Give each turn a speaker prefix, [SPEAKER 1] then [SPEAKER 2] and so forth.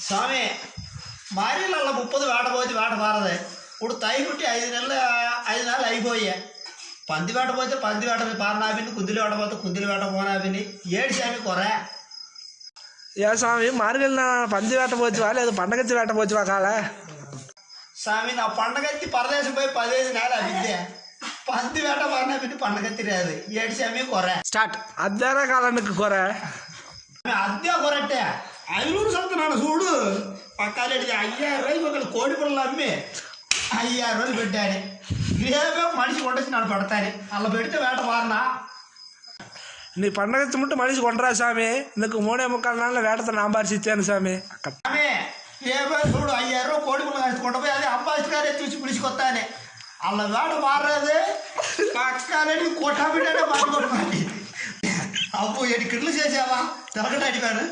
[SPEAKER 1] స్వామి మారీలల్ల ముప్పది వేటపోతే వేట మారదు ఇప్పుడు తైగుట్టి ఐదు నెలలు ఐదు నెలలు అయిపోయా పంది వేట పోతే పంది వేట పారనాభిని కుందులు వేట పోతే కుందులు వేట పోనాభిని ఏడు స్వామి కొరే
[SPEAKER 2] ఏ స్వామి మార్గలు పంది వేట పోతువా లేదు పండగచ్చి వేట పోతువా కాల
[SPEAKER 1] స్వామి నా పండగచ్చి పరదేశం పోయి పదిహేను నెలలు అవిద్దే பந்து வேட்டை பண்ண பின்னு பண்ண தெரியாது ஏடு சாமி
[SPEAKER 2] குறை ஸ்டார்ட் அத்தான காலனுக்கு
[SPEAKER 1] குறை அத்தியா குறைட்டே ஐநூறு చూడు పక్కనడిది అయ్యారు ఒకళ్ళు కోడి పిల్లలు అమ్మి అయ్యారు రోజులు పెట్టాను ఇదేమో మనిషి కొండేసి నన్ను పెడతాను అలా పెడితే వేట వారనా
[SPEAKER 2] నీ పండగ மட்டும் மனுஷி கொண்டா சாமி எனக்கு மூணே முக்கால் நாளில் வேட்டத்தை நான் பாரிச்சிச்சேன் சாமி
[SPEAKER 1] சாమి ఏమో చూడు అయ్యారు కోడి పిల్లలు కలిసి కొండపోయి అదే అంబాసిడర్ గారే చూసి పిలుచుకొస్తానే అలా వేట మారదు పక్కనడి కొట్టాబిడ్డే మాట్లాడుకోవాలి అప్పు ఎటు కిడ్లు చేసావా తిరగటాడు